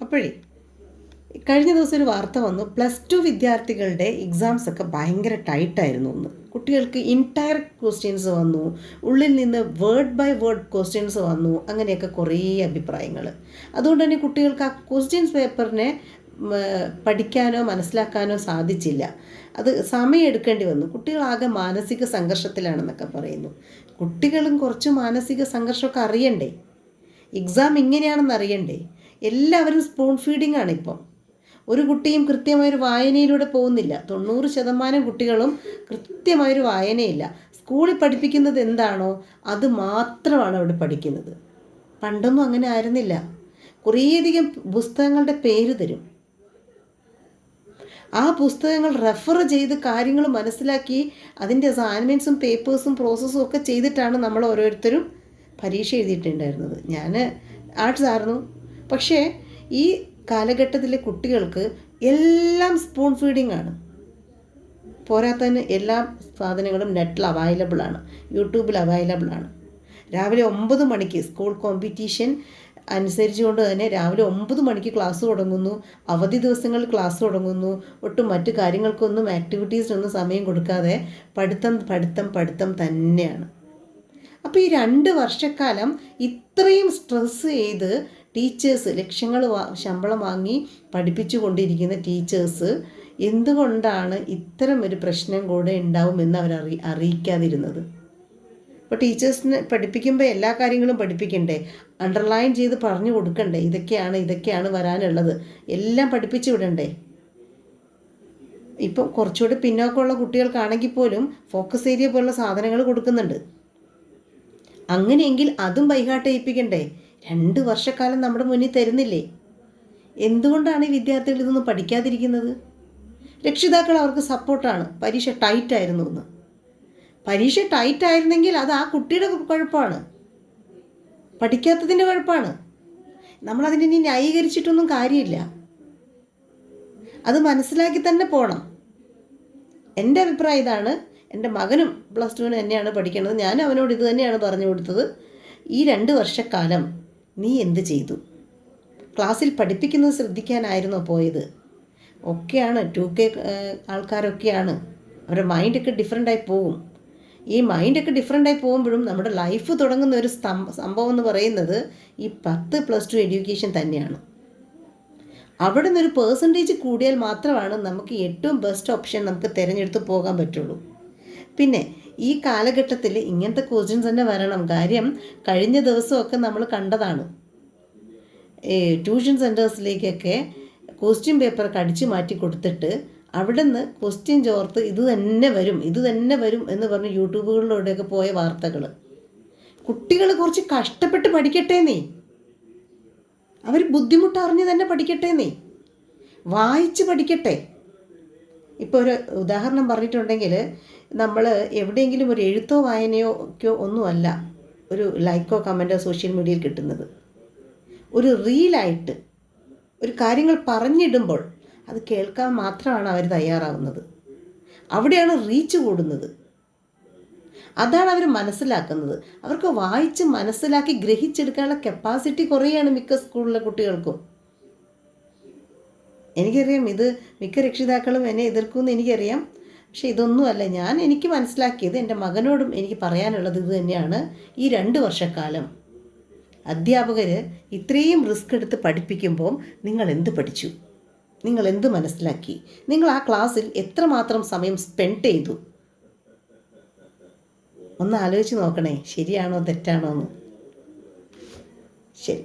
അപ്പോഴേ കഴിഞ്ഞ ദിവസം ഒരു വാർത്ത വന്നു. പ്ലസ് ടു വിദ്യാർത്ഥികളുടെ എക്സാംസ് ഒക്കെ ഭയങ്കര ടൈറ്റായിരുന്നു ഒന്ന്. കുട്ടികൾക്ക് ഇൻടയർ ക്വസ്റ്റ്യൻസ് വന്നു. ഉള്ളിൽ നിന്ന് വേർഡ് ബൈ വേർഡ് ക്വസ്റ്റ്യൻസ് വന്നു. അങ്ങനെയൊക്കെ കുറേ അഭിപ്രായങ്ങൾ അതുകൊണ്ട് തന്നെ കുട്ടികൾക്ക് ആ ക്വസ്റ്റ്യൻസ് പേപ്പറിനെ പഠിക്കാനോ മനസ്സിലാക്കാനോ സാധിച്ചില്ല. അത് സമയമെടുക്കേണ്ടി വന്നു. കുട്ടികളാകെ മാനസിക സംഘർഷത്തിലാണെന്നൊക്കെ പറയുന്നു. കുട്ടികളും കുറച്ച് മാനസിക സംഘർഷമൊക്കെ അറിയണ്ടേ? എക്സാം ഇങ്ങനെയാണെന്ന് അറിയണ്ടേ? എല്ലാവരും സ്പൂൺ ഫീഡിംഗ് ആണ് ഇപ്പം. ഒരു കുട്ടിയും കൃത്യമായൊരു വായനയിലൂടെ പോകുന്നില്ല. തൊണ്ണൂറ് ശതമാനം കുട്ടികളും കൃത്യമായൊരു വായനയില്ല. സ്കൂളിൽ പഠിപ്പിക്കുന്നത് എന്താണോ അത് മാത്രമാണ് അവിടെ പഠിക്കുന്നത്. പണ്ടൊന്നും അങ്ങനെ ആയിരുന്നില്ല. കുറേയധികം പുസ്തകങ്ങളുടെ പേര് തരും. ആ പുസ്തകങ്ങൾ റെഫർ ചെയ്ത് കാര്യങ്ങൾ മനസ്സിലാക്കി അതിന്റെ അസൈൻമെന്റ്സും പേപ്പേഴ്സും പ്രോസസ്സും ഒക്കെ ചെയ്തിട്ടാണ് നമ്മൾ ഓരോരുത്തരും പരീക്ഷ എഴുതിയിട്ടുണ്ടായിരുന്നത്. ഞാൻ ആർട്സ് ആയിരുന്നു. പക്ഷേ ഈ കാലഘട്ടത്തിലെ കുട്ടികൾക്ക് എല്ലാം സ്പൂൺ ഫീഡിംഗ് ആണ്. പോരാത്തതിന് എല്ലാ സാധനങ്ങളും നെറ്റിൽ അവൈലബിൾ ആണ്. യൂട്യൂബിൽ അവൈലബിൾ ആണ്. രാവിലെ ഒമ്പത് മണിക്ക് സ്കൂൾ കോമ്പറ്റീഷൻ അനുസരിച്ചുകൊണ്ട് തന്നെ രാവിലെ ഒമ്പത് മണിക്ക് ക്ലാസ് തുടങ്ങുന്നു. അവധി ദിവസങ്ങളിൽ ക്ലാസ് തുടങ്ങുന്നു. ഒട്ടും മറ്റു കാര്യങ്ങൾക്കൊന്നും ആക്ടിവിറ്റീസിനൊന്നും സമയം കൊടുക്കാതെ പഠിത്തം പഠിത്തം പഠിത്തം തന്നെയാണ്. അപ്പോൾ ഈ രണ്ട് വർഷക്കാലം ഇത്രയും സ്ട്രെസ് ചെയ്ത് ടീച്ചേഴ്സ് ലക്ഷങ്ങൾ ശമ്പളം വാങ്ങി പഠിപ്പിച്ചു കൊണ്ടിരിക്കുന്ന ടീച്ചേഴ്സ് എന്തുകൊണ്ടാണ് ഇത്തരം ഒരു പ്രശ്നം കൂടെ ഉണ്ടാവുമെന്ന് അവർ അറി അറിയിക്കാതിരുന്നത്? ഇപ്പോൾ ടീച്ചേഴ്സിനെ പഠിപ്പിക്കുമ്പോൾ എല്ലാ കാര്യങ്ങളും പഠിപ്പിക്കണ്ടേ? അണ്ടർലൈൻ ചെയ്ത് പറഞ്ഞു കൊടുക്കണ്ടേ? ഇതൊക്കെയാണ് ഇതൊക്കെയാണ് വരാനുള്ളത്. എല്ലാം പഠിപ്പിച്ചു വിടണ്ടേ? ഇപ്പം കുറച്ചുകൂടി പിന്നോക്കമുള്ള കുട്ടികൾക്കാണെങ്കിൽ പോലും ഫോക്കസ് ഏരിയ പോലുള്ള സാധനങ്ങൾ കൊടുക്കുന്നുണ്ട്. അങ്ങനെയെങ്കിൽ അതും ബൈഹാട്ട് ചെയ്യിപ്പിക്കണ്ടേ? രണ്ട് വർഷക്കാലം നമ്മുടെ മുന്നിൽ തരുന്നില്ലേ? എന്തുകൊണ്ടാണ് ഈ വിദ്യാർത്ഥികൾ ഇതൊന്നും പഠിക്കാതിരിക്കുന്നത്? രക്ഷിതാക്കൾ അവർക്ക് സപ്പോർട്ടാണ്. പരീക്ഷ ടൈറ്റ് ആയിരുന്നു എന്ന്. പരീക്ഷ ടൈറ്റ് ആയിരുന്നെങ്കിൽ അത് ആ കുട്ടിയുടെ കുഴപ്പമാണ്. പഠിക്കാത്തതിന്റെ കുഴപ്പമാണ്. നമ്മളതിനെ ഇനി ന്യായീകരിച്ചിട്ടൊന്നും കാര്യമില്ല. അത് മനസ്സിലാക്കി തന്നെ പോകണം എന്റെ അഭിപ്രായം ഇതാണ്. എന്റെ മകനും പ്ലസ് ടുവിന് തന്നെയാണ് പഠിക്കേണ്ടത്. ഞാൻ അവനോട് ഇത് തന്നെയാണ് പറഞ്ഞു കൊടുത്തത്. ഈ രണ്ട് വർഷക്കാലം നീ എന്ത് ചെയ്തു? ക്ലാസ്സിൽ പഠിപ്പിക്കുന്നത് ശ്രദ്ധിക്കാനായിരുന്നോ പോയത്? ഒക്കെയാണ് ടു കെ ആൾക്കാരൊക്കെയാണ്. അവരുടെ മൈൻഡൊക്കെ ഡിഫറെന്റായി പോകും ഈ മൈൻഡൊക്കെ ഡിഫറെന്റായി പോകുമ്പോഴും നമ്മുടെ ലൈഫ് തുടങ്ങുന്ന ഒരു സംഭവം എന്ന് പറയുന്നത് ഈ പത്ത് പ്ലസ് ടു എഡ്യൂക്കേഷൻ തന്നെയാണ്. അവിടെ നിന്നൊരു പേഴ്സന്റേജ് കൂടിയാൽ മാത്രമാണ് നമുക്ക് ഏറ്റവും ബെസ്റ്റ് ഓപ്ഷൻ നമുക്ക് തിരഞ്ഞെടുത്ത് പോകാൻ പറ്റുള്ളൂ. പിന്നെ ഈ കാലഘട്ടത്തിൽ ഇങ്ങനത്തെ ക്വസ്റ്റ്യൻസ് തന്നെ വരണം. കാര്യം കഴിഞ്ഞ ദിവസമൊക്കെ നമ്മൾ കണ്ടതാണ്. ട്യൂഷൻ സെന്റേഴ്സിലേക്കൊക്കെ ക്വസ്റ്റ്യൻ പേപ്പർ കടിച്ചു മാറ്റി കൊടുത്തിട്ട് അവിടെ നിന്ന് ക്വസ്റ്റ്യൻ ചോർത്ത് ഇത് തന്നെ വരും ഇത് തന്നെ വരും എന്ന് പറഞ്ഞ് യൂട്യൂബുകളിലൂടെയൊക്കെ പോയ വാർത്തകൾ. കുട്ടികൾ കുറച്ച് കഷ്ടപ്പെട്ട് പഠിക്കട്ടെ നീ അവർ ബുദ്ധിമുട്ടറിഞ്ഞ് തന്നെ പഠിക്കട്ടെ നീ വായിച്ച് പഠിക്കട്ടെ. ഇപ്പോൾ ഒരു ഉദാഹരണം പറഞ്ഞിട്ടുണ്ടെങ്കിൽ നമ്മൾ എവിടെയെങ്കിലും ഒരു എഴുത്തോ വായനയോ ഒക്കെയോ ഒന്നുമല്ല ഒരു ലൈക്കോ കമന്റോ സോഷ്യൽ മീഡിയയിൽ കിട്ടുന്നത്. ഒരു റീലായിട്ട് ഒരു കാര്യങ്ങൾ പറഞ്ഞിടുമ്പോൾ അത് കേൾക്കാൻ മാത്രമാണ് അവർ തയ്യാറാവുന്നത്. അവിടെയാണ് റീച്ച് കൂടുന്നത്. അതാണ് അവർ മനസ്സിലാക്കുന്നത്. അവർക്ക് വായിച്ച് മനസ്സിലാക്കി ഗ്രഹിച്ചെടുക്കാനുള്ള കപ്പാസിറ്റി കുറയാണ് മിക്ക സ്കൂളിലെ കുട്ടികൾക്കും. എനിക്കറിയാം ഇത് മിക്ക രക്ഷിതാക്കളും എന്നെ എതിർക്കുമെന്ന് എനിക്കറിയാം. പക്ഷേ ഇതൊന്നുമല്ല ഞാൻ എനിക്ക് മനസ്സിലാക്കിയത് എന്റെ മകനോടും എനിക്ക് പറയാനുള്ളത് ഇത് തന്നെയാണ്. ഈ രണ്ട് വർഷക്കാലം അധ്യാപകർ ഇത്രയും റിസ്ക് എടുത്ത് പഠിപ്പിക്കുമ്പോൾ നിങ്ങൾ എന്ത് പഠിച്ചു? നിങ്ങൾ എന്ത് മനസ്സിലാക്കി? നിങ്ങൾ ആ ക്ലാസ്സിൽ എത്രമാത്രം സമയം സ്പെൻഡ് ചെയ്തു? ഒന്ന് ആലോചിച്ച് നോക്കണേ ശരിയാണോ തെറ്റാണോ എന്ന്. ശരി.